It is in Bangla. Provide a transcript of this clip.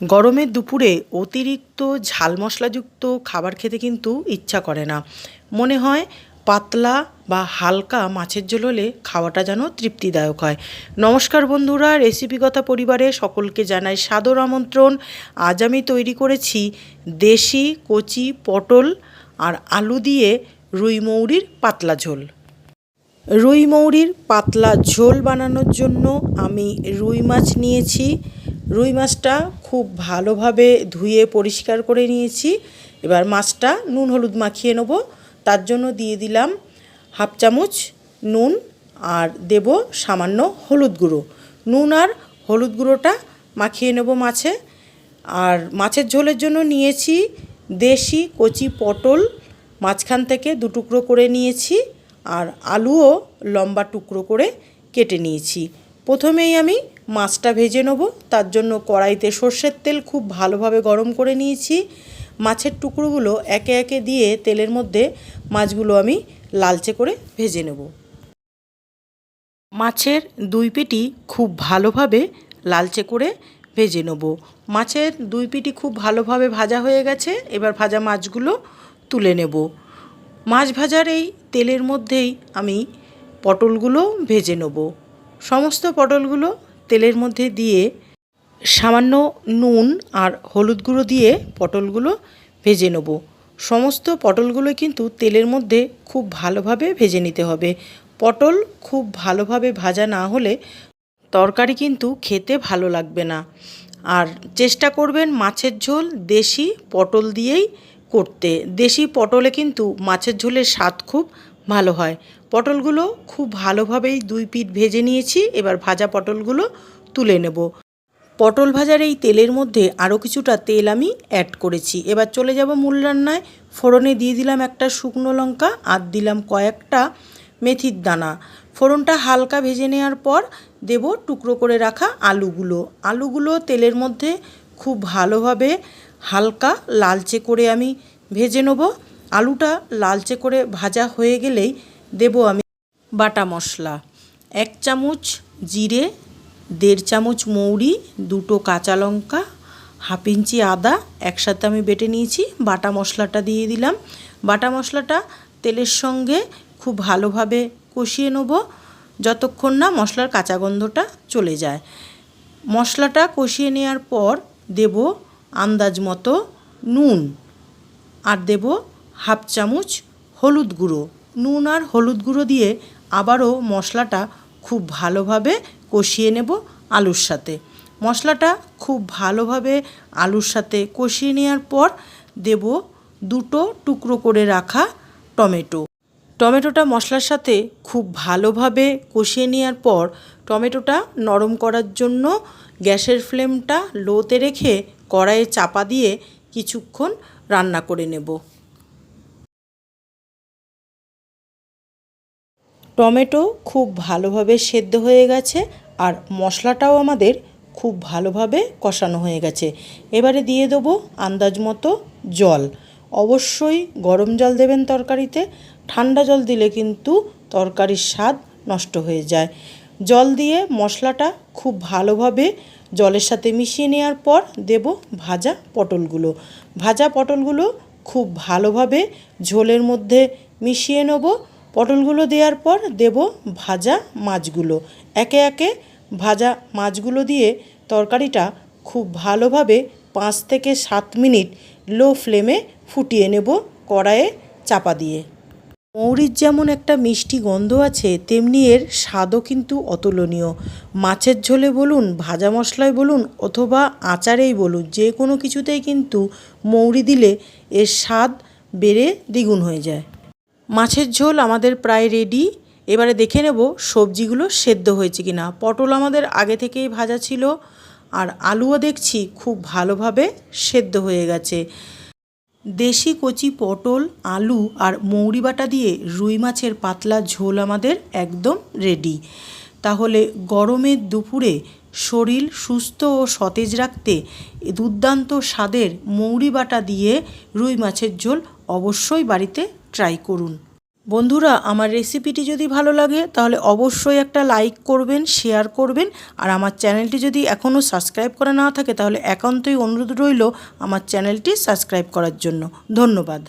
গরমের দুপুরে অতিরিক্ত ঝাল মশলাযুক্ত খাবার খেতে কিন্তু ইচ্ছা করে না। মনে হয় পাতলা বা হালকা মাছের ঝোল হলে খাওয়াটা যেন তৃপ্তিদায়ক হয়। নমস্কার বন্ধুরা রেসিপিগতা পরিবারে সকলকে জানাই সাদর আমন্ত্রণ। আজ আমি তৈরি করেছি দেশি কচি পটল আর আলু দিয়ে রুই মৌরির পাতলা ঝোল। রুই মৌরির পাতলা ঝোল বানানোর জন্য আমি রুই মাছ নিয়েছি। রুই মাছটা খুব ভালোভাবে ধুয়ে পরিষ্কার করে নিয়েছি। এবার মাছটা নুন হলুদ মাখিয়ে নেব। তার জন্য দিয়ে দিলাম হাফ চামচ নুন আর দেব সামান্য হলুদ গুঁড়ো। নুন আর হলুদ গুঁড়োটা মাখিয়ে নেব মাছে। আর মাছের ঝোলের জন্য নিয়েছি দেশি কচি পটল। মাঝখান থেকে দু টুকরো করে নিয়েছি আর আলুও লম্বা টুকরো করে কেটে নিয়েছি। প্রথমেই আমি মাছটা ভেজে নেব। তার জন্য কড়াইতে সর্ষের তেল খুব ভালোভাবে গরম করে নিয়েছি। মাছের টুকরোগুলো একে একে দিয়ে তেলের মধ্যে মাছগুলো আমি লালচে করে ভেজে নেব। মাছের দুই পিটি খুব ভালোভাবে লালচে করে ভেজে নেব। মাছের দুই পিটি খুব ভালোভাবে ভাজা হয়ে গেছে। এবার ভাজা মাছগুলো তুলে নেব। মাছ ভাজার এই তেলের মধ্যেই আমি পটলগুলো ভেজে নেব। সমস্ত পটলগুলো তেলের মধ্যে দিয়ে সামান্য নুন আর হলুদ গুঁড়ো দিয়ে পটলগুলো ভেজে নেব। সমস্ত পটলগুলো কিন্তু তেলের মধ্যে খুব ভালোভাবে ভেজে নিতে হবে। পটল খুব ভালোভাবে ভাজা না হলে তরকারি কিন্তু খেতে ভালো লাগবে না। আর চেষ্টা করবেন মাছের ঝোল দেশি পটল দিয়েই করতে। দেশি পটলে কিন্তু মাছের ঝোলের স্বাদ খুব ভালো হয়। পটলগুলো খুব ভালোভাবেই দুই পিঠ ভেজে নিয়েছি, এবার ভাজা পটলগুলো তুলে নেব। পটল ভাজার এই তেলের মধ্যে আরও কিছুটা তেল আমি অ্যাড করেছি। এবার চলে যাব মূল রান্নায়। ফোড়নে দিয়ে দিলাম একটা শুকনো লঙ্কা, আর দিলাম কয়েকটা মেথির দানা। ফোড়নটা হালকা ভেজে নেওয়ার পর দেব টুকরো করে রাখা আলুগুলো। আলুগুলো তেলের মধ্যে খুব ভালোভাবে হালকা লালচে করে আমি ভেজে নেব। আলুটা লালচে করে ভাজা হয়ে গেলেই দেব আমি বাটা মশলা। এক চামচ জিরে, দেড় চামচ মৌরি, দুটো কাঁচা লঙ্কা, হাফ ইঞ্চি আদা, একসাথে আমি বেটে নিয়েছি, বাটা মশলাটা দিয়ে দিলাম। বাটা মশলাটা তেলের সঙ্গে খুব ভালোভাবে কষিয়ে নেব, যতক্ষণ না মশলার কাঁচা গন্ধটা চলে যায়। মশলাটা কষিয়ে নেওয়ার পর দেব আন্দাজ মতো নুন, আর দেব হাফ চামচ হলুদ গুঁড়ো। নুন আর হলুদ গুঁড়ো দিয়ে আবারও মশলাটা খুব ভালোভাবে কষিয়ে নেব আলুর সাথে। মশলাটা খুব ভালোভাবে আলুর সাথে কষিয়ে নেওয়ার পর দেব দুটো টুকরো করে রাখা টমেটো। টমেটোটা মশলার সাথে খুব ভালোভাবে কষিয়ে নেওয়ার পর টমেটোটা নরম করার জন্য গ্যাসের ফ্লেমটা লোতে রেখে কড়াইয়ে চাপা দিয়ে কিছুক্ষণ রান্না করে নেব। টমেটো খুব ভালোভাবে সেদ্ধ হয়ে গেছে আর মশলাটাও আমাদের খুব ভালোভাবে কষানো হয়ে গেছে। এবারে দিয়ে দেবো আন্দাজ মতো জল। অবশ্যই গরম জল দেবেন তরকারিতে, ঠান্ডা জল দিলে কিন্তু তরকারির স্বাদ নষ্ট হয়ে যায়। জল দিয়ে মশলাটা খুব ভালোভাবে জলের সাথে মিশিয়ে নেওয়ার পর দেব ভাজা পটলগুলো। ভাজা পটলগুলো খুব ভালোভাবে ঝোলের মধ্যে মিশিয়ে নেব। পটলগুলো দেওয়ার পর দেব ভাজা মাছগুলো। একে একে ভাজা মাছগুলো দিয়ে তরকারিটা খুব ভালোভাবে পাঁচ থেকে সাত মিনিট লো ফ্লেমে ফুটিয়ে নেব কড়াইয়ে চাপা দিয়ে। মৌরির যেমন একটা মিষ্টি গন্ধ আছে, তেমনি এর স্বাদও কিন্তু অতুলনীয়। মাছের ঝোলে বলুন, ভাজা মশলায় বলুন, অথবা আচারেই বলুন, যে কোনো কিছুতেই কিন্তু মৌরি দিলে এর স্বাদ বেড়ে দ্বিগুণ হয়ে যায়। মাছের ঝোল আমাদের প্রায় রেডি এবারে দেখে নেব সবজিগুলো সেদ্ধ হয়েছে কি না পটল আমাদের আগে থেকেই ভাজা ছিল, আর আলুও দেখছি খুব ভালোভাবে সেদ্ধ হয়ে গেছে। দেশি কচি পটল, আলু আর মৌরি বাটা দিয়ে রুই মাছের পাতলা ঝোল আমাদের একদম রেডি তাহলে গরমের দুপুরে শরীর সুস্থ ও সতেজ রাখতে দুর্দান্ত স্বাদের মৌরি বাটা দিয়ে রুই মাছের ঝোল অবশ্যই বাড়িতে ট্রাই করুন। বন্ধুরা, আমার রেসিপিটি যদি ভালো লাগে, তাহলে অবশ্যই একটা লাইক করবেন শেয়ার করবেন, আর আমার চ্যানেলটি যদি এখনও সাবস্ক্রাইব করা না থাকে, তাহলে একান্তই অনুরোধ রইল আমার চ্যানেলটি সাবস্ক্রাইব করার জন্য। ধন্যবাদ।